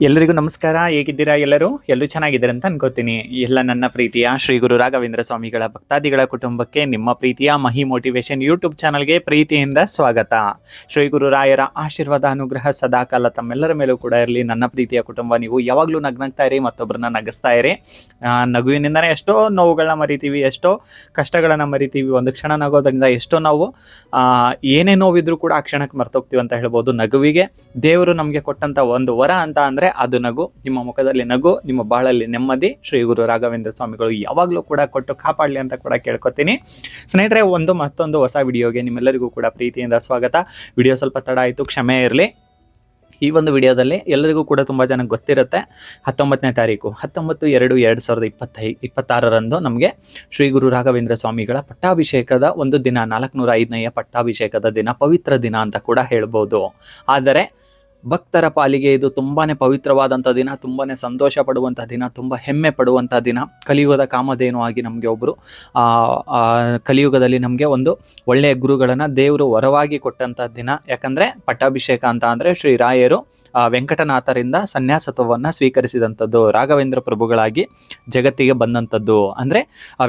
ಎಲ್ಲರಿಗೂ ನಮಸ್ಕಾರ. ಹೇಗಿದ್ದೀರಾ ಎಲ್ಲರೂ? ಎಲ್ಲರೂ ಚೆನ್ನಾಗಿದ್ದಾರೆ ಅಂತ ಅನ್ಕೋತೀನಿ. ಎಲ್ಲ ನನ್ನ ಪ್ರೀತಿಯ ಶ್ರೀ ಗುರು ರಾಘವೇಂದ್ರ ಸ್ವಾಮಿಗಳ ಭಕ್ತಾದಿಗಳ ಕುಟುಂಬಕ್ಕೆ ನಿಮ್ಮ ಪ್ರೀತಿಯ ಮಹಿ ಮೋಟಿವೇಶನ್ ಯೂಟ್ಯೂಬ್ ಚಾನಲ್ಗೆ ಪ್ರೀತಿಯಿಂದ ಸ್ವಾಗತ. ಶ್ರೀ ಗುರು ರಾಯರ ಆಶೀರ್ವಾದ, ಅನುಗ್ರಹ, ಸದಾಕಾಲ ತಮ್ಮೆಲ್ಲರ ಮೇಲೂ ಕೂಡ ಇರಲಿ. ನನ್ನ ಪ್ರೀತಿಯ ಕುಟುಂಬ, ನೀವು ಯಾವಾಗಲೂ ನಗ್ನಗ್ತಾ ಇರಿ ಮತ್ತೊಬ್ಬರನ್ನ ನಗಿಸ್ತಾ ಇರಿ. ನಗುವಿನಿಂದನೇ ಎಷ್ಟೋ ನೋವುಗಳನ್ನ ಮರಿತೀವಿ, ಎಷ್ಟೋ ಕಷ್ಟಗಳನ್ನು ಮರಿತೀವಿ. ಒಂದು ಕ್ಷಣ ನಗೋದ್ರಿಂದ ಎಷ್ಟೋ ನಾವು ಏನೇ ನೋವಿದ್ರೂ ಕೂಡ ಆ ಕ್ಷಣಕ್ಕೆ ಮರ್ತೋಗ್ತೀವಿ ಅಂತ ಹೇಳ್ಬೋದು. ನಗುವಿಗೆ ದೇವರು ನಮಗೆ ಕೊಟ್ಟಂತ ಒಂದು ವರ ಅಂತ ಅಂದ್ರೆ ಅದು ನಗು. ನಿಮ್ಮ ಮುಖದಲ್ಲಿ ನಗು, ನಿಮ್ಮ ಬಾಳಲ್ಲಿ ನೆಮ್ಮದಿ. ಶ್ರೀ ಗುರು ರಾಘವೇಂದ್ರ ಸ್ವಾಮಿಗಳು ಯಾವಾಗಲೂ ಕೂಡ ಕೊಟ್ಟು ಕಾಪಾಡಲಿ ಅಂತ ಕೂಡ ಕೇಳ್ಕೊತೀನಿ. ಸ್ನೇಹಿತರೆ, ಒಂದು ಮತ್ತೊಂದು ಹೊಸ ವಿಡಿಯೋಗೆ ನಿಮ್ಮೆಲ್ಲರಿಗೂ ಕೂಡ ಪ್ರೀತಿಯಿಂದ ಸ್ವಾಗತ. ವಿಡಿಯೋ ಸ್ವಲ್ಪ ತಡ ಆಯಿತು, ಕ್ಷಮೆ ಇರಲಿ. ಈ ಒಂದು ವಿಡಿಯೋದಲ್ಲಿ ಎಲ್ಲರಿಗೂ ಕೂಡ ತುಂಬ ಜನಕ್ಕೆ ಗೊತ್ತಿರುತ್ತೆ. ಹತ್ತೊಂಬತ್ತನೇ ತಾರೀಕು, ಹತ್ತೊಂಬತ್ತು ಎರಡು ಎರಡು ಸಾವಿರದ ಇಪ್ಪತ್ತೈ, ಇಪ್ಪತ್ತಾರರಂದು ನಮಗೆ ಶ್ರೀ ಗುರು ರಾಘವೇಂದ್ರ ಸ್ವಾಮಿಗಳ ಪಟ್ಟಾಭಿಷೇಕದ ಒಂದು ದಿನ, ನಾಲ್ಕುನೂರ ಐದನೆಯ ಪಟ್ಟಾಭಿಷೇಕದ ದಿನ, ಪವಿತ್ರ ದಿನ ಅಂತ ಕೂಡ ಹೇಳ್ಬೋದು. ಆದರೆ ಭಕ್ತರ ಪಾಲಿಗೆ ಇದು ತುಂಬಾ ಪವಿತ್ರವಾದಂಥ ದಿನ ತುಂಬಾ ಸಂತೋಷ ಪಡುವಂಥ ದಿನ, ತುಂಬ ಹೆಮ್ಮೆ ಪಡುವಂಥ ದಿನ. ಕಲಿಯುಗದ ಕಾಮಧೇನು ಆಗಿ ನಮಗೆ ಒಬ್ಬರು ಕಲಿಯುಗದಲ್ಲಿ ನಮಗೆ ಒಂದು ಒಳ್ಳೆಯ ಗುರುಗಳನ್ನು ದೇವರು ವರವಾಗಿ ಕೊಟ್ಟಂಥ ದಿನ. ಯಾಕಂದರೆ ಪಟ್ಟಾಭಿಷೇಕ ಅಂತ ಅಂದರೆ ಶ್ರೀ ರಾಯರು ವೆಂಕಟನಾಥರಿಂದ ಸನ್ಯಾಸತ್ವವನ್ನು ಸ್ವೀಕರಿಸಿದಂಥದ್ದು, ರಾಘವೇಂದ್ರ ಪ್ರಭುಗಳಾಗಿ ಜಗತ್ತಿಗೆ ಬಂದಂಥದ್ದು. ಅಂದರೆ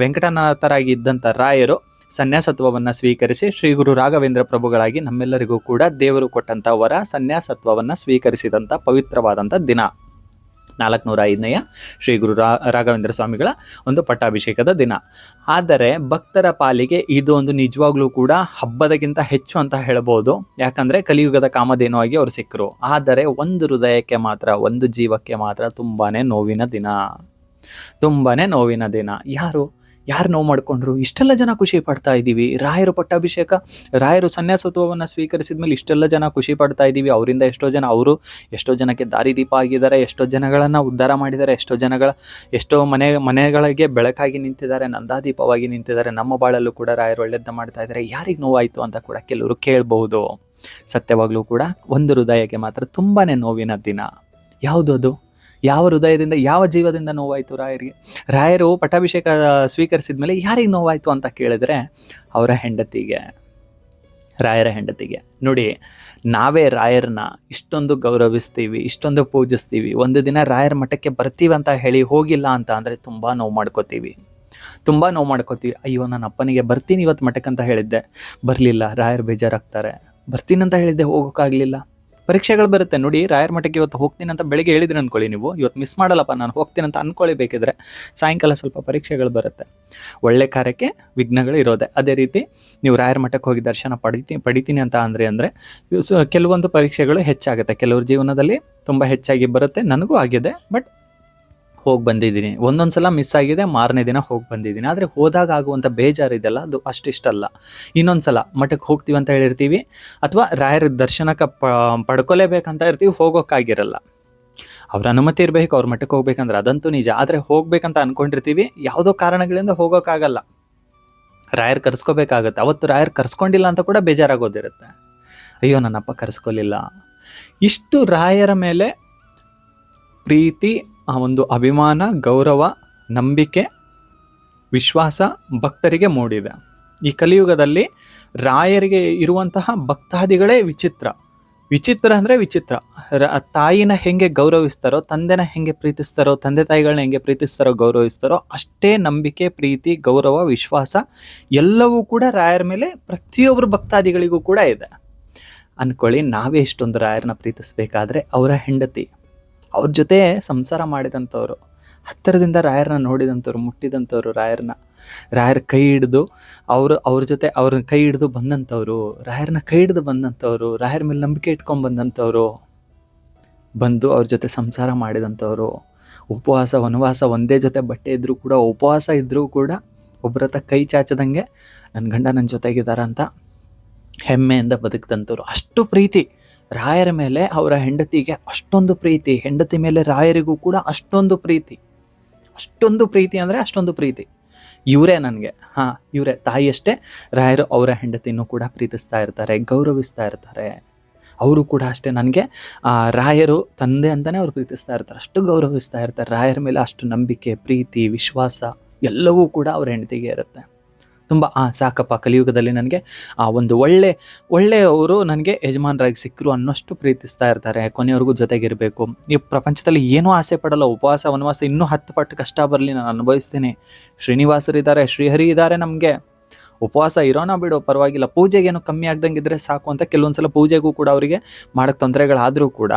ವೆಂಕಟನಾಥರಾಗಿ ಇದ್ದಂಥ ರಾಯರು ಸನ್ಯಾಸತ್ವವನ್ನು ಸ್ವೀಕರಿಸಿ ಶ್ರೀ ಗುರು ರಾಘವೇಂದ್ರ ಪ್ರಭುಗಳಾಗಿ ನಮ್ಮೆಲ್ಲರಿಗೂ ಕೂಡ ದೇವರು ಕೊಟ್ಟಂಥ ವರ, ಸನ್ಯಾಸತ್ವವನ್ನು ಸ್ವೀಕರಿಸಿದಂಥ ಪವಿತ್ರವಾದಂಥ ದಿನ. ನಾಲ್ಕುನೂರ ಐದನೆಯ ಶ್ರೀ ಗುರು ರಾಘವೇಂದ್ರ ಸ್ವಾಮಿಗಳ ಒಂದು ಪಟ್ಟಾಭಿಷೇಕದ ದಿನ. ಆದರೆ ಭಕ್ತರ ಪಾಲಿಗೆ ಇದು ಒಂದು ನಿಜವಾಗ್ಲೂ ಕೂಡ ಹಬ್ಬದಕ್ಕಿಂತ ಹೆಚ್ಚು ಅಂತ ಹೇಳ್ಬೋದು. ಯಾಕಂದರೆ ಕಲಿಯುಗದ ಕಾಮಧೇನುವಾಗಿ ಅವರು ಸಿಕ್ಕರು. ಆದರೆ ಒಂದು ಹೃದಯಕ್ಕೆ ಮಾತ್ರ, ಒಂದು ಜೀವಕ್ಕೆ ಮಾತ್ರ ತುಂಬಾ ನೋವಿನ ದಿನ. ತುಂಬಾ ನೋವಿನ ದಿನ. ಯಾರು? ಯಾರು ನೋವು ಮಾಡಿಕೊಂಡ್ರು? ಇಷ್ಟೆಲ್ಲ ಜನ ಖುಷಿ ಪಡ್ತಾ ಇದ್ದೀವಿ ರಾಯರು ಪಟ್ಟಾಭಿಷೇಕ, ರಾಯರು ಸನ್ಯಾಸತ್ವವನ್ನು ಸ್ವೀಕರಿಸಿದ ಮೇಲೆ ಇಷ್ಟೆಲ್ಲ ಜನ ಖುಷಿ ಪಡ್ತಾ ಇದ್ದೀವಿ ಅವರಿಂದ ಎಷ್ಟೋ ಜನ, ಅವರು ಎಷ್ಟೋ ಜನಕ್ಕೆ ದಾರಿದೀಪ ಆಗಿದ್ದಾರೆ, ಎಷ್ಟೋ ಜನಗಳನ್ನು ಉದ್ಧಾರ ಮಾಡಿದ್ದಾರೆ, ಎಷ್ಟೋ ಜನಗಳ, ಎಷ್ಟೋ ಮನೆ, ಮನೆಗಳಿಗೆ ಬೆಳಕಾಗಿ ನಿಂತಿದ್ದಾರೆ, ನಂದಾದೀಪವಾಗಿ ನಿಂತಿದ್ದಾರೆ. ನಮ್ಮ ಬಾಳಲ್ಲೂ ಕೂಡ ರಾಯರು ಒಳ್ಳೆದ್ದ ಮಾಡ್ತಾ ಇದ್ದಾರೆ. ಯಾರಿಗೆ ನೋವಾಯಿತು ಅಂತ ಕೂಡ ಕೆಲವರು ಕೇಳಬಹುದು. ಸತ್ಯವಾಗಲೂ ಕೂಡ ಒಂದು ಹೃದಯಕ್ಕೆ ಮಾತ್ರ ತುಂಬಾ ನೋವಿನ ದಿನ. ಯಾವುದದು ಯಾವ ಹೃದಯದಿಂದ, ಯಾವ ಜೀವದಿಂದ ನೋವಾಯಿತು ರಾಯರಿಗೆ? ರಾಯರು ಪಟ್ಟಾಭಿಷೇಕ ಸ್ವೀಕರಿಸಿದ ಮೇಲೆ ಯಾರಿಗೆ ನೋವಾಯಿತು ಅಂತ ಕೇಳಿದ್ರೆ ಅವರ ಹೆಂಡತಿಗೆ, ರಾಯರ ಹೆಂಡತಿಗೆ. ನೋಡಿ, ನಾವೇ ರಾಯರನ್ನ ಇಷ್ಟೊಂದು ಗೌರವಿಸ್ತೀವಿ, ಇಷ್ಟೊಂದು ಪೂಜಿಸ್ತೀವಿ. ಒಂದು ದಿನ ರಾಯರ ಮಠಕ್ಕೆ ಬರ್ತೀವಿ ಅಂತ ಹೇಳಿ ಹೋಗಿಲ್ಲ ಅಂತ ಅಂದರೆ ತುಂಬ ನೋವು ಮಾಡ್ಕೋತೀವಿ. ತುಂಬ ನೋವು ಮಾಡ್ಕೋತೀವಿ. ಅಯ್ಯೋ, ನನ್ನ ಅಪ್ಪನಿಗೆ ಬರ್ತೀನಿ ಇವತ್ತು ಮಠಕ್ಕೆ ಅಂತ ಹೇಳಿದ್ದೆ. ಬರಲಿಲ್ಲ, ರಾಯರು ಬೇಜಾರಾಗ್ತಾರೆ. ಬರ್ತೀನಂತ ಹೇಳಿದ್ದೆ, ಹೋಗೋಕ್ಕಾಗಲಿಲ್ಲ. ಪರೀಕ್ಷೆಗಳು ಬರುತ್ತೆ. ನೋಡಿ, ರಾಯರ ಮಠಕ್ಕೆ ಇವತ್ತು ಹೋಗ್ತೀನಿ ಅಂತ ಬೆಳಿಗ್ಗೆ ಹೇಳಿದ್ರೆ ಅನ್ಕೊಳ್ಳಿ ನೀವು. ಇವತ್ತು ಮಿಸ್ ಮಾಡಲ್ಲಪ್ಪ, ನಾನು ಹೋಗ್ತೀನಿ ಅಂತ ಅನ್ಕೊಳ್ಳಿ ಬೇಕಿದ್ರೆ ಸಾಯಂಕಾಲ ಸ್ವಲ್ಪ ಪರೀಕ್ಷೆಗಳು ಬರುತ್ತೆ. ಒಳ್ಳೆ ಕಾರ್ಯಕ್ಕೆ ವಿಘ್ನಗಳು ಇರೋದೆ. ಅದೇ ರೀತಿ ನೀವು ರಾಯರ ಮಠಕ್ಕೆ ಹೋಗಿ ದರ್ಶನ ಪಡಿತೀನಿ ಪಡಿತೀನಿ ಅಂತ ಅಂದರೆ ಅಂದರೆ ಕೆಲವೊಂದು ಪರೀಕ್ಷೆಗಳು ಹೆಚ್ಚಾಗುತ್ತೆ. ಕೆಲವ್ರ ಜೀವನದಲ್ಲಿ ತುಂಬ ಹೆಚ್ಚಾಗಿ ಬರುತ್ತೆ. ನನಗೂ ಆಗಿದೆ. ಬಟ್ ಹೋಗಿ ಬಂದಿದ್ದೀನಿ. ಒಂದೊಂದು ಸಲ ಮಿಸ್ ಆಗಿದೆ, ಮಾರನೇ ದಿನ ಹೋಗಿ ಬಂದಿದ್ದೀನಿ. ಆದರೆ ಹೋದಾಗ ಆಗುವಂಥ ಬೇಜಾರಿದೆಯಲ್ಲ ಅದು ಅಷ್ಟಿಷ್ಟಲ್ಲ ಇನ್ನೊಂದು ಸಲ ಮಠಕ್ಕೆ ಹೋಗ್ತೀವಿ ಅಂತ ಹೇಳಿರ್ತೀವಿ, ಅಥವಾ ರಾಯರ ದರ್ಶನಕ್ಕೆ ಪ, ಪಡ್ಕೊಲೇಬೇಕಂತ ಇರ್ತೀವಿ, ಹೋಗೋಕ್ಕಾಗಿರಲ್ಲ. ಅವ್ರ ಅನುಮತಿ ಇರಬೇಕು, ಅವ್ರ ಮಠಕ್ಕೆ ಹೋಗ್ಬೇಕಂದ್ರೆ ಅದಂತೂ ನಿಜ. ಆದರೆ ಹೋಗ್ಬೇಕಂತ ಅನ್ಕೊಂಡಿರ್ತೀವಿ, ಯಾವುದೋ ಕಾರಣಗಳಿಂದ ಹೋಗೋಕ್ಕಾಗಲ್ಲ. ರಾಯರ್ ಕರ್ಸ್ಕೋಬೇಕಾಗತ್ತೆ. ಅವತ್ತು ರಾಯರ್ ಕರ್ಸ್ಕೊಂಡಿಲ್ಲ ಅಂತ ಕೂಡ ಬೇಜಾರಾಗೋದಿರುತ್ತೆ. ಅಯ್ಯೋ, ನನ್ನಪ್ಪ ಕರ್ಸ್ಕೊಲಿಲ್ಲ. ಇಷ್ಟು ರಾಯರ ಮೇಲೆ ಪ್ರೀತಿ, ಆ ಒಂದು ಅಭಿಮಾನ, ಗೌರವ, ನಂಬಿಕೆ, ವಿಶ್ವಾಸ ಭಕ್ತರಿಗೆ ಮೂಡಿದೆ. ಈ ಕಲಿಯುಗದಲ್ಲಿ ರಾಯರಿಗೆ ಇರುವಂತಹ ಭಕ್ತಾದಿಗಳೇ ವಿಚಿತ್ರ. ವಿಚಿತ್ರ ಅಂದರೆ ವಿಚಿತ್ರ. ರ, ತಾಯಿನ ಹೆಂಗೆ ಗೌರವಿಸ್ತಾರೋ, ತಂದೆನ ಹೆಂಗೆ ಪ್ರೀತಿಸ್ತಾರೋ, ತಂದೆ ತಾಯಿಗಳನ್ನ ಹೆಂಗೆ ಪ್ರೀತಿಸ್ತಾರೋ, ಗೌರವಿಸ್ತಾರೋ, ಅಷ್ಟೇ ನಂಬಿಕೆ, ಪ್ರೀತಿ, ಗೌರವ, ವಿಶ್ವಾಸ ಎಲ್ಲವೂ ಕೂಡ ರಾಯರ ಮೇಲೆ ಪ್ರತಿಯೊಬ್ಬರು ಭಕ್ತಾದಿಗಳಿಗೂ ಕೂಡ ಇದೆ. ಅಂದ್ಕೊಳ್ಳಿ ನಾವೇ ಇಷ್ಟೊಂದು ರಾಯರನ್ನ ಪ್ರೀತಿಸ್ಬೇಕಾದ್ರೆ ಅವರ ಹೆಂಡತಿ. ಅವ್ರ ಜೊತೆ ಸಂಸಾರ ಮಾಡಿದಂಥವ್ರು. ಹತ್ತಿರದಿಂದ ರಾಯರನ್ನ ನೋಡಿದಂಥವ್ರು, ಮುಟ್ಟಿದಂಥವ್ರು ರಾಯರನ್ನ. ರಾಯರ ಕೈ ಹಿಡಿದು ಅವರು, ಅವ್ರ ಜೊತೆ ಅವ್ರ ಕೈ ಹಿಡಿದು ಬಂದಂಥವ್ರು, ರಾಯರನ್ನ ಕೈ ಹಿಡಿದು ಬಂದಂಥವ್ರು, ರಾಯರ ಮೇಲೆ ನಂಬಿಕೆ ಇಟ್ಕೊಂಡು ಬಂದಂಥವ್ರು, ಬಂದು ಅವ್ರ ಜೊತೆ ಸಂಸಾರ ಮಾಡಿದಂಥವ್ರು. ಉಪವಾಸ, ವನವಾಸ ಒಂದೇ ಜೊತೆ ಬಟ್ಟೆ ಇದ್ದರೂ ಕೂಡ, ಉಪವಾಸ ಇದ್ದರೂ ಕೂಡ ಒಬ್ಬರ ಹತ್ರ ಕೈ ಚಾಚದಂಗೆ ನನ್ನ ಗಂಡ ನನ್ನ ಜೊತೆಗಿದ್ದಾರೆ ಅಂತ ಹೆಮ್ಮೆಯಿಂದ ಬದುಕಿದಂಥವ್ರು. ಅಷ್ಟು ಪ್ರೀತಿ. ರಾಯರ ಮೇಲೆ ಅವರ ಹೆಂಡತಿಗೆ ಅಷ್ಟೊಂದು ಪ್ರೀತಿ, ಹೆಂಡತಿ ಮೇಲೆ ರಾಯರಿಗೂ ಕೂಡ ಅಷ್ಟೊಂದು ಪ್ರೀತಿ. ಅಷ್ಟೊಂದು ಪ್ರೀತಿ ಅಂದರೆ ಅಷ್ಟೊಂದು ಪ್ರೀತಿ. ಇವರೇ ನನಗೆ. ಹಾಂ, ಇವರೇ. ತಾಯಿಯಷ್ಟೇ ರಾಯರು ಅವರ ಹೆಂಡತಿನೂ ಕೂಡ ಪ್ರೀತಿಸ್ತಾ ಇರ್ತಾರೆ, ಗೌರವಿಸ್ತಾ ಇರ್ತಾರೆ. ಅವರು ಕೂಡ ಅಷ್ಟೇ ನನಗೆ. ರಾಯರು ತಂದೆ ಅಂತಲೇ ಅವ್ರು ಪ್ರೀತಿಸ್ತಾ ಇರ್ತಾರೆ. ಅಷ್ಟು ಗೌರವಿಸ್ತಾ ಇರ್ತಾರೆ. ರಾಯರ ಮೇಲೆ ಅಷ್ಟು ನಂಬಿಕೆ, ಪ್ರೀತಿ, ವಿಶ್ವಾಸ ಎಲ್ಲವೂ ಕೂಡ ಅವ್ರ ಹೆಂಡತಿಗೆ ಇರುತ್ತೆ. ತುಂಬ, ಆ, ಸಾಕಪ್ಪ ಕಲಿಯುಗದಲ್ಲಿ ನನಗೆ, ಆ, ಒಂದು ಒಳ್ಳೆ, ಒಳ್ಳೆಯವರು ನನಗೆ ಯಜಮಾನರಾಗಿ ಸಿಕ್ಕರು ಅನ್ನೋಷ್ಟು ಪ್ರೀತಿಸ್ತಾ ಇರ್ತಾರೆ. ಕೊನೆಯವರೆಗೂ ಜೊತೆಗಿರಬೇಕು. ಈ ಪ್ರಪಂಚದಲ್ಲಿ ಏನೂ ಆಸೆ ಪಡಲ್ಲ. ಉಪವಾಸ, ವನವಾಸ ಇನ್ನೂ ಹತ್ತು ಪಟ್ಟು ಕಷ್ಟ ಬರಲಿ, ನಾನು ಅನುಭವಿಸ್ತೀನಿ. ಶ್ರೀನಿವಾಸರಿದ್ದಾರೆ ಶ್ರೀಹರಿ ಇದ್ದಾರೆ ನಮಗೆ. ಉಪವಾಸ ಇರೋಣ ಬಿಡು, ಪರವಾಗಿಲ್ಲ. ಪೂಜೆಗೇನು ಕಮ್ಮಿ ಆಗ್ದಂಗೆ ಇದ್ದರೆ ಸಾಕು ಅಂತ ಕೆಲವೊಂದ್ಸಲ ಪೂಜೆಗೂ ಕೂಡ ಅವರಿಗೆ ಮಾಡೋಕ್ಕೆ ತೊಂದರೆಗಳಾದರೂ ಕೂಡ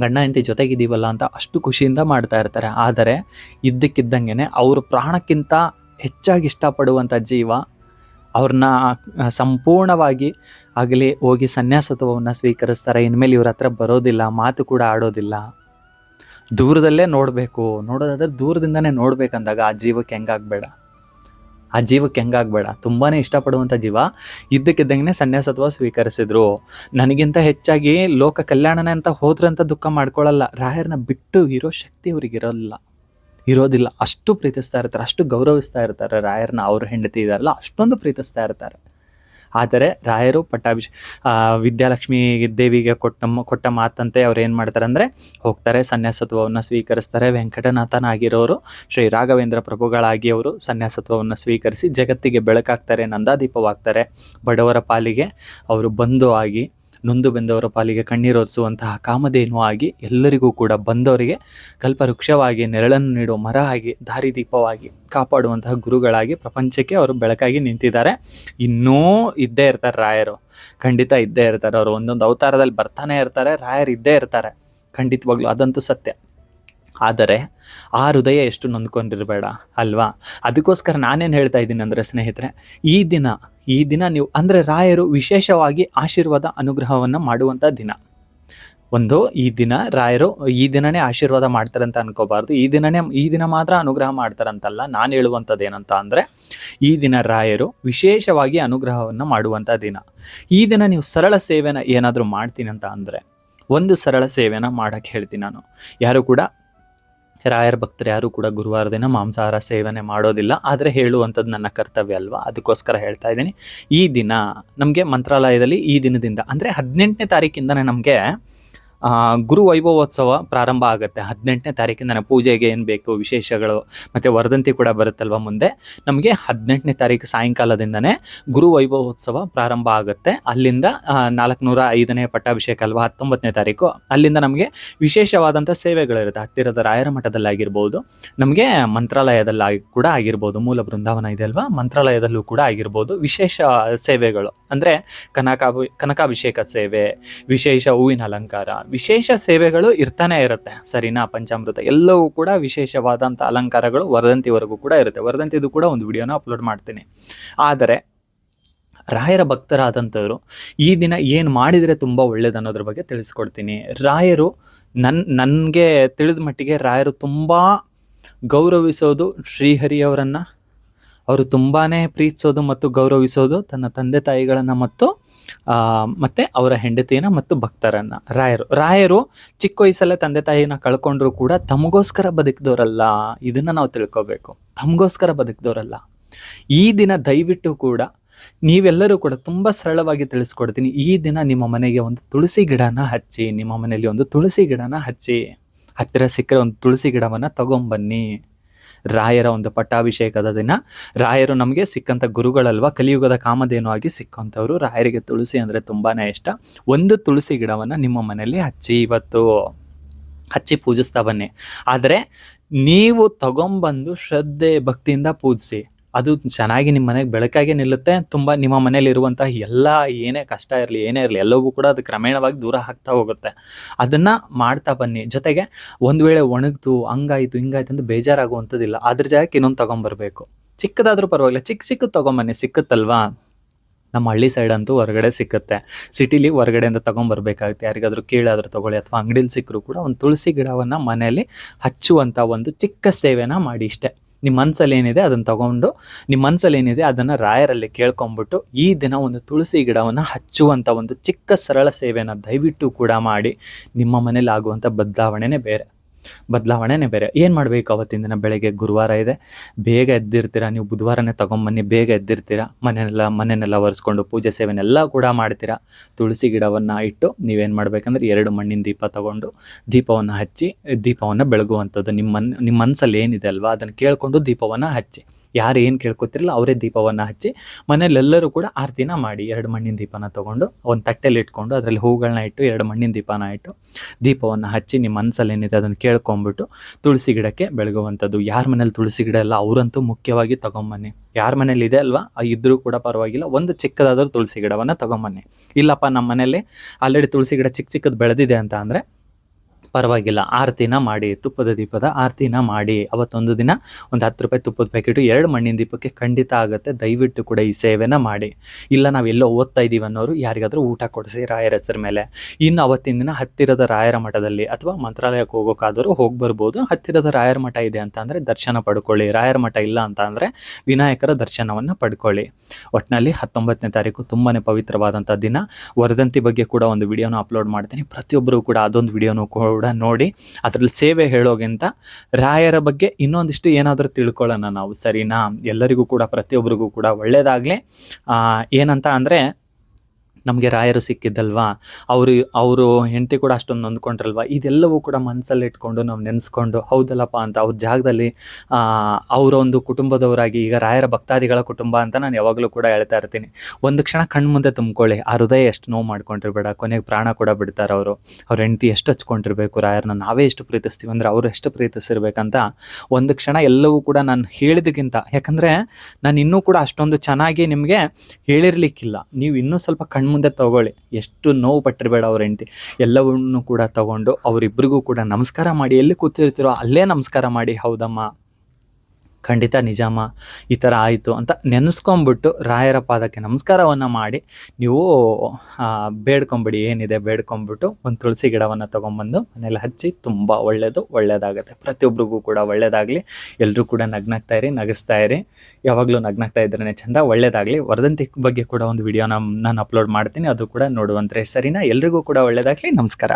ಗಂಡ, ಹೆಂಡತಿ ಜೊತೆಗಿದ್ದೀವಲ್ಲ ಅಂತ ಅಷ್ಟು ಖುಷಿಯಿಂದ ಮಾಡ್ತಾ ಇರ್ತಾರೆ. ಆದರೆ ಇದ್ದಕ್ಕಿದ್ದಂಗೆ ಅವರು ಪ್ರಾಣಕ್ಕಿಂತ ಹೆಚ್ಚಾಗಿ ಇಷ್ಟಪಡುವಂಥ ಜೀವ ಅವ್ರನ್ನ ಸಂಪೂರ್ಣವಾಗಿ ಆಗಲಿ ಹೋಗಿ ಸನ್ಯಾಸತ್ವವನ್ನು ಸ್ವೀಕರಿಸ್ತಾರೆ. ಇನ್ಮೇಲೆ ಇವ್ರ ಹತ್ರ ಬರೋದಿಲ್ಲ, ಮಾತು ಕೂಡ ಆಡೋದಿಲ್ಲ. ದೂರದಲ್ಲೇ ನೋಡಬೇಕು. ನೋಡೋದಾದ್ರೆ ದೂರದಿಂದನೇ ನೋಡ್ಬೇಕಂದಾಗ ಆ ಜೀವಕ್ಕೆ ಹೆಂಗಾಗಬೇಡ. ಆ ಜೀವಕ್ಕೆ ಹೆಂಗಾಗಬೇಡ. ತುಂಬಾ ಇಷ್ಟಪಡುವಂಥ ಜೀವ. ಇದ್ದಕ್ಕಿದ್ದಂಗೆ ಸನ್ಯಾಸತ್ವ ಸ್ವೀಕರಿಸಿದ್ರು. ನನಗಿಂತ ಹೆಚ್ಚಾಗಿ ಲೋಕ ಕಲ್ಯಾಣನೇ ಅಂತ ಹೋದ್ರಂತ ದುಃಖ ಮಾಡ್ಕೊಳ್ಳಲ್ಲ ರಾಯರನ್ನ ಬಿಟ್ಟು ಇರೋ ಶಕ್ತಿ ಅವ್ರಿಗೆ ಇರೋಲ್ಲ ಇರೋದಿಲ್ಲ. ಅಷ್ಟು ಪ್ರೀತಿಸ್ತಾ ಇರ್ತಾರೆ ಅಷ್ಟು ಗೌರವಿಸ್ತಾ ಇರ್ತಾರೆ ರಾಯರನ್ನ ಅವ್ರ ಹೆಂಡತಿ ಇದಾರಲ್ಲ ಅಷ್ಟೊಂದು ಪ್ರೀತಿಸ್ತಾ ಇರ್ತಾರೆ. ಆದರೆ ರಾಯರು ಪಟ್ಟಾಭಿಷ ಆ, ವಿದ್ಯಾಲಕ್ಷ್ಮಿ ದೇವಿಗೆ ಕೊಟ್ಟ ಕೊಟ್ಟ ಮಾತಂತೆ ಅವ್ರು ಏನು ಮಾಡ್ತಾರೆ ಅಂದರೆ ಹೋಗ್ತಾರೆ ಸನ್ಯಾಸತ್ವವನ್ನು ಸ್ವೀಕರಿಸ್ತಾರೆ. ವೆಂಕಟನಾಥನಾಗಿರೋರು ಶ್ರೀ ರಾಘವೇಂದ್ರ ಪ್ರಭುಗಳಾಗಿ ಅವರು ಸನ್ಯಾಸತ್ವವನ್ನು ಸ್ವೀಕರಿಸಿ ಜಗತ್ತಿಗೆ ಬೆಳಕಾಗ್ತಾರೆ ನಂದಾದೀಪವಾಗ್ತಾರೆ. ಬಡವರ ಪಾಲಿಗೆ ಅವರು ಬಂಧು ಆಗಿ ನೊಂದು ಬೆಂದವರ ಪಾಲಿಗೆ ಕಣ್ಣೀರೊರೆಸುವಂತಹ ಕಾಮಧೇನು ಆಗಿ ಎಲ್ಲರಿಗೂ ಕೂಡ ಬಂದವರಿಗೆ ಕಲ್ಪವೃಕ್ಷವಾಗಿ, ನೆರಳನ್ನು ನೀಡುವ ಮರ ಆಗಿ, ದಾರಿದೀಪವಾಗಿ ಕಾಪಾಡುವಂತಹ ಗುರುಗಳಾಗಿ ಪ್ರಪಂಚಕ್ಕೆ ಅವರು ಬೆಳಕಾಗಿ ನಿಂತಿದ್ದಾರೆ. ಇನ್ನೂ ಇದ್ದೇ ಇರ್ತಾರೆ ರಾಯರು. ಖಂಡಿತ ಇದ್ದೇ ಇರ್ತಾರೆ. ಅವರು ಒಂದೊಂದು ಅವತಾರದಲ್ಲಿ ಬರ್ತಾನೆ ಇರ್ತಾರೆ, ರಾಯರು ಇದ್ದೇ ಇರ್ತಾರೆ. ಖಂಡಿತವಾಗ್ಲೂ, ಅದಂತೂ ಸತ್ಯ. ಆದರೆ ಆ ಹೃದಯ ಎಷ್ಟು ನೊಂದ್ಕೊಂಡಿರಬೇಡ ಅಲ್ವಾ? ಅದಕ್ಕೋಸ್ಕರ ನಾನೇನು ಹೇಳ್ತಾ ಇದ್ದೀನಿ ಅಂದರೆ ಸ್ನೇಹಿತರೆ, ಈ ದಿನ ಈ ದಿನ ನೀವು ಅಂದರೆ ರಾಯರು ವಿಶೇಷವಾಗಿ ಆಶೀರ್ವಾದ ಅನುಗ್ರಹವನ್ನು ಮಾಡುವಂಥ ದಿನ. ಒಂದು, ಈ ದಿನ ರಾಯರು ಈ ದಿನನೇ ಆಶೀರ್ವಾದ ಮಾಡ್ತಾರೆ ಅಂತ ಅನ್ಕೋಬಾರ್ದು. ಈ ದಿನನೇ, ಈ ದಿನ ಮಾತ್ರ ಅನುಗ್ರಹ ಮಾಡ್ತಾರಂತಲ್ಲ, ನಾನು ಹೇಳುವಂಥದ್ದು ಏನಂತ ಅಂದರೆ, ಈ ದಿನ ರಾಯರು ವಿಶೇಷವಾಗಿ ಅನುಗ್ರಹವನ್ನು ಮಾಡುವಂಥ ದಿನ. ಈ ದಿನ ನೀವು ಸರಳ ಸೇವೆನ ಏನಾದರೂ ಮಾಡ್ತೀನಿ ಅಂತ ಅಂದರೆ, ಒಂದು ಸರಳ ಸೇವೆನ ಮಾಡೋಕ್ಕೆ ಹೇಳ್ತೀನಿ ನಾನು. ಯಾರು ಕೂಡ ರಾಯರ ಭಕ್ತರು ಯಾರು ಕೂಡ ಗುರುವಾರ ದಿನ ಮಾಂಸಾಹಾರ ಸೇವನೆ ಮಾಡೋದಿಲ್ಲ, ಆದರೆ ಹೇಳುವಂಥದ್ದು ನನ್ನ ಕರ್ತವ್ಯ ಅಲ್ವಾ? ಅದಕ್ಕೋಸ್ಕರ ಹೇಳ್ತಾ ಇದ್ದೀನಿ. ಈ ದಿನ ನಮಗೆ ಮಂತ್ರಾಲಯದಲ್ಲಿ ಈ ದಿನದಿಂದ, ಅಂದರೆ ಹದಿನೆಂಟನೇ ತಾರೀಕಿಂದನೇ ನಮಗೆ ಗುರು ವೈಭವೋತ್ಸವ ಪ್ರಾರಂಭ ಆಗುತ್ತೆ. ಹದಿನೆಂಟನೇ ತಾರೀಕಿಂದ ಪೂಜೆಗೆ ಏನು ಬೇಕು, ವಿಶೇಷಗಳು, ಮತ್ತು ವರ್ಧಂತಿ ಕೂಡ ಬರುತ್ತಲ್ವ ಮುಂದೆ? ನಮಗೆ ಹದಿನೆಂಟನೇ ತಾರೀಕು ಸಾಯಂಕಾಲದಿಂದನೇ ಗುರು ವೈಭವೋತ್ಸವ ಪ್ರಾರಂಭ ಆಗುತ್ತೆ. ಅಲ್ಲಿಂದ ನಾಲ್ಕುನೂರ ಐದನೇ ಪಟ್ಟಾಭಿಷೇಕ ಅಲ್ವಾ, ಹತ್ತೊಂಬತ್ತನೇ ತಾರೀಕು. ಅಲ್ಲಿಂದ ನಮಗೆ ವಿಶೇಷವಾದಂಥ ಸೇವೆಗಳಿರುತ್ತೆ. ಹತ್ತಿರದ ರಾಯರ ಮಠದಲ್ಲಾಗಿರ್ಬೋದು, ನಮಗೆ ಮಂತ್ರಾಲಯದಲ್ಲಿ ಕೂಡ ಆಗಿರ್ಬೋದು, ಮೂಲ ಬೃಂದಾವನ ಇದೆ ಅಲ್ವಾ, ಮಂತ್ರಾಲಯದಲ್ಲೂ ಕೂಡ ಆಗಿರ್ಬೋದು ವಿಶೇಷ ಸೇವೆಗಳು. ಅಂದರೆ ಕನಕಾಭಿ, ಕನಕಾಭಿಷೇಕ ಸೇವೆ, ವಿಶೇಷ ಹೂವಿನ ಅಲಂಕಾರ ವಿಶೇಷ ಸೇವೆಗಳು ಇರ್ತಾನೆ ಇರುತ್ತೆ. ಸರಿನಾ, ಪಂಚಾಮೃತ? ಎಲ್ಲವೂ ಕೂಡ ವಿಶೇಷವಾದಂಥ ಅಲಂಕಾರಗಳು ವರದಂತಿವರೆಗೂ ಕೂಡ ಇರುತ್ತೆ. ವರದಂತಿದು ಕೂಡ ಒಂದು ವಿಡಿಯೋನ ಅಪ್ಲೋಡ್ ಮಾಡ್ತೀನಿ. ಆದರೆ, ರಾಯರ ಭಕ್ತರಾದಂಥವರು ಈ ದಿನ ಏನು ಮಾಡಿದರೆ ತುಂಬ ಒಳ್ಳೇದು ಅನ್ನೋದ್ರ ಬಗ್ಗೆ ತಿಳಿಸ್ಕೊಡ್ತೀನಿ. ರಾಯರು ನನ್ನ ನನಗೆ ತಿಳಿದ ಮಟ್ಟಿಗೆ ರಾಯರು ತುಂಬ ಗೌರವಿಸೋದು ಶ್ರೀಹರಿಯವರನ್ನು. ಅವರು ತುಂಬಾ ಪ್ರೀತಿಸೋದು ಮತ್ತು ಗೌರವಿಸೋದು ತನ್ನ ತಂದೆ ತಾಯಿಗಳನ್ನು ಮತ್ತು ಮತ್ತೆ ಅವರ ಹೆಂಡತಿಯನ್ನು ಮತ್ತು ಭಕ್ತರನ್ನು. ರಾಯರು ರಾಯರು ಚಿಕ್ಕ ವಯಸ್ಸಲ್ಲೇ ತಂದೆ ತಾಯಿನ ಕಳ್ಕೊಂಡ್ರು ಕೂಡ ತಮಗೋಸ್ಕರ ಬದುಕಿದವರಲ್ಲ ಇದನ್ನು ನಾವು ತಿಳ್ಕೊಬೇಕು. ತಮಗೋಸ್ಕರ ಬದುಕಿದವರಲ್ಲ ಈ ದಿನ ದಯವಿಟ್ಟು ಕೂಡ ನೀವೆಲ್ಲರೂ ಕೂಡ ತುಂಬ ಸರಳವಾಗಿ ತಿಳಿಸ್ಕೊಡ್ತೀನಿ. ಈ ದಿನ ನಿಮ್ಮ ಮನೆಗೆ ಒಂದು ತುಳಸಿ ಗಿಡನ ಹಚ್ಚಿ, ನಿಮ್ಮ ಮನೆಯಲ್ಲಿ ಒಂದು ತುಳಸಿ ಗಿಡನ ಹಚ್ಚಿ. ಹತ್ತಿರ ಸಿಕ್ಕರೆ ಒಂದು ತುಳಸಿ ಗಿಡವನ್ನು ತಗೊಂಬನ್ನಿ. ರಾಯರ ಒಂದು ಪಟ್ಟಾಭಿಷೇಕದ ದಿನ. ರಾಯರು ನಮಗೆ ಸಿಕ್ಕಂಥ ಗುರುಗಳಲ್ವಾ, ಕಲಿಯುಗದ ಕಾಮಧೇನು ಆಗಿ ಸಿಕ್ಕಂಥವ್ರು. ರಾಯರಿಗೆ ತುಳಸಿ ಅಂದರೆ ತುಂಬಾ ಇಷ್ಟ. ಒಂದು ತುಳಸಿ ಗಿಡವನ್ನು ನಿಮ್ಮ ಮನೆಯಲ್ಲಿ ಹಚ್ಚಿ ಇವತ್ತು ಹಚ್ಚಿ ಪೂಜಿಸ್ತಾ ಬನ್ನಿ. ಆದರೆ ನೀವು ತಗೊಂಬಂದು ಶ್ರದ್ಧೆ, ಭಕ್ತಿಯಿಂದ ಪೂಜಿಸಿ. ಅದು ಚೆನ್ನಾಗಿ ನಿಮ್ಮ ಮನೆಗೆ ಬೆಳಕಾಗಿ ನಿಲ್ಲುತ್ತೆ. ತುಂಬ ನಿಮ್ಮ ಮನೇಲಿರುವಂತಹ ಎಲ್ಲ ಏನೇ ಕಷ್ಟ ಇರಲಿ, ಏನೇ ಇರಲಿ ಎಲ್ಲವೂ ಕೂಡ ಅದು ಕ್ರಮೇಣವಾಗಿ ದೂರ ಹಾಕ್ತಾ ಹೋಗುತ್ತೆ. ಅದನ್ನು ಮಾಡ್ತಾ ಬನ್ನಿ. ಜೊತೆಗೆ ಒಂದು ವೇಳೆ ಒಣಗ್ತು ಹಂಗಾಯ್ತು, ಹಿಂಗಾಯ್ತು ಅಂತ ಬೇಜಾರಾಗುವಂಥದ್ದಿಲ್ಲ. ಅದ್ರ ಜಾಗಕ್ಕೆ ಇನ್ನೊಂದು ತೊಗೊಂಬರ್ಬೇಕು. ಚಿಕ್ಕದಾದರೂ ಪರವಾಗಿಲ್ಲ. ಚಿಕ್ಕ ಚಿಕ್ಕದು ತೊಗೊಂಬನ್ನಿ. ಸಿಕ್ಕುತ್ತಲ್ವಾ? ನಮ್ಮ ಹಳ್ಳಿ ಸೈಡ್ ಅಂತೂ ಹೊರಗಡೆ ಸಿಕ್ಕುತ್ತೆ. ಸಿಟಿಲಿ ಹೊರಗಡೆಯಿಂದ ತೊಗೊಂಬರ್ಬೇಕಾಗುತ್ತೆ. ಯಾರಿಗಾದರೂ ಕೀಳಾದರೂ ತೊಗೊಳ್ಳಿ ಅಥವಾ ಅಂಗಡಿಲಿ ಸಿಕ್ಕರೂ ಕೂಡ ಒಂದು ತುಳಸಿ ಗಿಡವನ್ನು ಮನೆಯಲ್ಲಿ ಹಚ್ಚುವಂಥ ಒಂದು ಚಿಕ್ಕ ಸೇವೆನ ಮಾಡಿ ಇಷ್ಟೇ. ನಿಮ್ಮ ಮನಸ್ಸಲ್ಲಿ ಏನಿದೆ ಅದನ್ನು ತಗೊಂಡು ನಿಮ್ಮ ಮನಸ್ಸಲ್ಲಿ ಏನಿದೆ ಅದನ್ನು ರಾಯರಲ್ಲಿ ಕೇಳ್ಕೊಂಬಿಟ್ಟು ಈ ದಿನ ಒಂದು ತುಳಸಿ ಗಿಡವನ್ನು ಹಚ್ಚುವಂಥ ಒಂದು ಚಿಕ್ಕ ಸರಳ ಸೇವೆಯನ್ನು ದಯವಿಟ್ಟು ಕೂಡ ಮಾಡಿ ನಿಮ್ಮ ಮನೇಲಿ ಆಗುವಂಥ ಬದಲಾವಣೆನೇ ಬೇರೆ. ಬದಲಾವಣೆನೇ ಬೇರೆ. ಏನು ಮಾಡಬೇಕು ಅವತ್ತಿನ ದಿನ? ಬೆಳಗ್ಗೆ ಗುರುವಾರ ಇದೆ. ಬೇಗ ಎದ್ದಿರ್ತೀರ? ನೀವು ಬುಧವಾರನೇ ತೊಗೊಂಬನ್ನಿ, ಬೇಗ ಎದ್ದಿರ್ತೀರ? ಮನೆಯೆಲ್ಲ, ಮನೆಯನ್ನೆಲ್ಲ ಒರೆಸ್ಕೊಂಡು ಪೂಜೆ ಸೇವೆನೆಲ್ಲ ಕೂಡ ಮಾಡ್ತೀರಾ? ತುಳಸಿ ಗಿಡವನ್ನು ಇಟ್ಟು ನೀವೇನು ಮಾಡಬೇಕಂದ್ರೆ ಎರಡು ಮಣ್ಣಿನ ದೀಪ ತಗೊಂಡು ದೀಪವನ್ನು ಹಚ್ಚಿ, ದೀಪವನ್ನು ಬೆಳಗುವಂಥದ್ದು. ನಿಮ್ಮ ನಿಮ್ಮ ಮನಸ್ಸಲ್ಲಿ ಏನಿದೆ ಅಲ್ವಾ? ಅದನ್ನು ಕೇಳಿಕೊಂಡು ದೀಪವನ್ನು ಹಚ್ಚಿ. ಯಾರು ಏನು ಕೇಳ್ಕೊತಿರಲ್ಲ ಅವರೇ ದೀಪವನ್ನು ಹಚ್ಚಿ ಮನೇಲೆಲ್ಲರೂ ಕೂಡ ಆರತಿನ ಮಾಡಿ ಎರಡು ಮಣ್ಣಿನ ದೀಪನ ತೊಗೊಂಡು, ಒಂದು ತಟ್ಟೆಲಿ ಇಟ್ಕೊಂಡು, ಅದರಲ್ಲಿ ಹೂಗಳನ್ನ ಇಟ್ಟು ಎರಡು ಮಣ್ಣಿನ ದೀಪನ ಇಟ್ಟು ದೀಪವನ್ನು ಹಚ್ಚಿ ನಿಮ್ಮ ಮನಸ್ಸಲ್ಲಿ ಏನಿದೆ ಅದನ್ನು ಕೇಳ್ಕೊಂಬಿಟ್ಟು ತುಳಸಿ ಗಿಡಕ್ಕೆ ಬೆಳಗುವಂಥದ್ದು. ಯಾರ ಮನೇಲಿ ತುಳಸಿ ಗಿಡ ಇಲ್ಲ, ಅವರಂತೂ ಮುಖ್ಯವಾಗಿ ತಗೊಂಬನ್ನಿ. ಯಾರ ಮನೇಲಿ ಇದೆ ಅಲ್ವಾ, ಆ ಇದ್ರೂ ಕೂಡ ಪರವಾಗಿಲ್ಲ, ಒಂದು ಚಿಕ್ಕದಾದರೂ ತುಳಸಿ ಗಿಡವನ್ನು ತಗೊಂಬನ್ನಿ. ಇಲ್ಲಪ್ಪ ನಮ್ಮ ಮನೇಲಿ ಆಲ್ರೆಡಿ ತುಳಸಿ ಗಿಡ ಚಿಕ್ಕ ಚಿಕ್ಕದು ಬೆಳೆದಿದೆ ಅಂತ ಅಂದರೆ ಪರವಾಗಿಲ್ಲ. ಆರತಿನ ಮಾಡಿ, ತುಪ್ಪದ ದೀಪದ ಆರತಿನ ಮಾಡಿ. ಅವತ್ತೊಂದು ದಿನ ಒಂದು ಹತ್ತು ರೂಪಾಯಿ ತುಪ್ಪದ ಪ್ಯಾಕೆಟು ಎರಡು ಮಣ್ಣಿನ ದೀಪಕ್ಕೆ ಖಂಡಿತ ಆಗುತ್ತೆ. ದಯವಿಟ್ಟು ಕೂಡ ಈ ಸೇವೆನ ಮಾಡಿ. ಇಲ್ಲ ನಾವೆಲ್ಲೋ ಓದ್ತಾ ಇದ್ದೀವಿ ಅನ್ನೋರು ಯಾರಿಗಾದರೂ ಊಟ ಕೊಡಿಸಿ ರಾಯರ ಹೆಸರ ಮೇಲೆ. ಇನ್ನು ಅವತ್ತಿನ ದಿನ ಹತ್ತಿರದ ರಾಯರ ಮಠದಲ್ಲಿ ಅಥವಾ ಮಂತ್ರಾಲಯಕ್ಕೆ ಹೋಗೋಕ್ಕಾದರೂ ಹೋಗಿ ಬರ್ಬೋದು. ಹತ್ತಿರದ ರಾಯರ ಮಠ ಇದೆ ಅಂತ ಅಂದರೆ ದರ್ಶನ ಪಡ್ಕೊಳ್ಳಿ. ರಾಯರ ಮಠ ಇಲ್ಲ ಅಂತ ಅಂದರೆ ವಿನಾಯಕರ ದರ್ಶನವನ್ನು ಪಡ್ಕೊಳ್ಳಿ. ಒಟ್ಟಿನಲ್ಲಿ ಹತ್ತೊಂಬತ್ತನೇ ತಾರೀಕು ತುಂಬಾ ಪವಿತ್ರವಾದಂಥ ದಿನ. ವರದಂತಿ ಬಗ್ಗೆ ಕೂಡ ಒಂದು ವಿಡಿಯೋನ ಅಪ್ಲೋಡ್ ಮಾಡ್ತೀನಿ. ಪ್ರತಿಯೊಬ್ಬರು ಕೂಡ ಅದೊಂದು ವಿಡಿಯೋನು ಕೂಡ ನೋಡಿ ಅದರಲ್ಲಿ ಸೇವೆ ಹೇಳೋಗಿಂತ ರಾಯರ ಬಗ್ಗೆ ಇನ್ನೊಂದಿಷ್ಟು ಏನಾದರೂ ತಿಳ್ಕೊಳ್ಳೋಣ ನಾವು. ಸರಿನಾ? ಎಲ್ಲರಿಗೂ ಕೂಡ ಪ್ರತಿಯೊಬ್ಬರಿಗೂ ಕೂಡ ಒಳ್ಳೆಯದಾಗಲಿ ಏನಂತ ಅಂದರೆ ನಮಗೆ ರಾಯರು ಸಿಕ್ಕಿದ್ದಲ್ವಾ? ಅವರು ಅವರು ಹೆಂಡತಿ ಕೂಡ ಅಷ್ಟೊಂದು ನೊಂದ್ಕೊಂಡ್ರಲ್ವಾ? ಇದೆಲ್ಲವೂ ಕೂಡ ಮನಸ್ಸಲ್ಲಿ ಇಟ್ಕೊಂಡು ನಾವು ನೆನೆಸ್ಕೊಂಡು ಹೌದಲ್ಲಪ್ಪ ಅಂತ ಅವ್ರ ಜಾಗದಲ್ಲಿ ಅವರ ಒಂದು ಕುಟುಂಬದವರಾಗಿ ಈಗ ರಾಯರ ಭಕ್ತಾದಿಗಳ ಕುಟುಂಬ ಅಂತ ನಾನು ಯಾವಾಗಲೂ ಕೂಡ ಹೇಳ್ತಾ ಇರ್ತೀನಿ. ಒಂದು ಕ್ಷಣ ಕಣ್ಣು ಮುಂದೆ ತುಂಬ್ಕೊಳ್ಳಿ. ಆ ಹೃದಯ ಎಷ್ಟು ನೋವು ಮಾಡ್ಕೊಂಡಿರ್ಬೇಡ ಕೊನೆಗೆ ಪ್ರಾಣ ಕೂಡ ಬಿಡ್ತಾರೆ ಅವರು. ಅವ್ರ ಹೆಂಡತಿ ಎಷ್ಟು ಹಚ್ಕೊಂಡಿರ್ಬೇಕು ರಾಯರನ್ನ? ನಾವೇ ಎಷ್ಟು ಪ್ರೀತಿಸ್ತೀವಿ? ಅಂದರೆ ಅವರು ಎಷ್ಟು ಪ್ರೀತಿಸಿರ್ಬೇಕಂತ ಒಂದು ಕ್ಷಣ ಎಲ್ಲವೂ ಕೂಡ ನಾನು ಹೇಳಿದಕ್ಕಿಂತ ಯಾಕಂದರೆ ನಾನು ಇನ್ನೂ ಕೂಡ ಅಷ್ಟೊಂದು ಚೆನ್ನಾಗಿ ನಿಮಗೆ ಹೇಳಿರ್ಲಿಕ್ಕಿಲ್ಲ. ನೀವು ಇನ್ನೂ ಸ್ವಲ್ಪ ಕಣ್ಮುಂದೆ ತಗೊಳ್ಳಿ. ಎಷ್ಟು ನೋವು ಪಟ್ಟಿರಬೇಡ ಅವ್ರ ಹೆಂಡತಿ. ಎಲ್ಲವನ್ನೂ ಕೂಡ ತಗೊಂಡು ಅವರಿಬ್ಬರಿಗೂ ಕೂಡ ನಮಸ್ಕಾರ ಮಾಡಿ ಎಲ್ಲಿ ಕೂತಿರ್ತೀರೋ ಅಲ್ಲೇ ನಮಸ್ಕಾರ ಮಾಡಿ. ಹೌದಮ್ಮ? ಖಂಡಿತ ನಿಜಾಮ, ಈ ಥರ ಆಯಿತು ಅಂತ ನೆನೆಸ್ಕೊಂಬಿಟ್ಟು ರಾಯರ ಪಾದಕ್ಕೆ ನಮಸ್ಕಾರವನ್ನು ಮಾಡಿ, ನೀವು ಬೇಡ್ಕೊಂಬಿಡಿ, ಏನಿದೆ ಬೇಡ್ಕೊಂಬಿಟ್ಟು ಒಂದು ತುಳಸಿ ಗಿಡವನ್ನು ತೊಗೊಂಬಂದು ಮನೇಲಿ ಹಚ್ಚಿ ತುಂಬ ಒಳ್ಳೆಯದು ಒಳ್ಳೆಯದಾಗುತ್ತೆ ಪ್ರತಿಯೊಬ್ಬರಿಗೂ ಕೂಡ ಒಳ್ಳೆಯದಾಗಲಿ ಎಲ್ಲರೂ ಕೂಡ ನಗ್ನಾಗ್ತಾ ಇರಿ, ನಗಿಸ್ತಾ ಇರಿ. ಯಾವಾಗಲೂ ನಗ್ನಾಗ್ತಾ ಇದ್ರೇ ಚಂದ ಒಳ್ಳೆಯದಾಗಲಿ ವರದಂತಿ ಬಗ್ಗೆ ಕೂಡ ಒಂದು ವಿಡಿಯೋನ ನಾನು ಅಪ್ಲೋಡ್ ಮಾಡ್ತೀನಿ. ಅದು ಕೂಡ ನೋಡುವಂತೆ ಸರಿನಾ? ಎಲ್ರಿಗೂ ಕೂಡ ಒಳ್ಳೆಯದಾಗಲಿ ನಮಸ್ಕಾರ.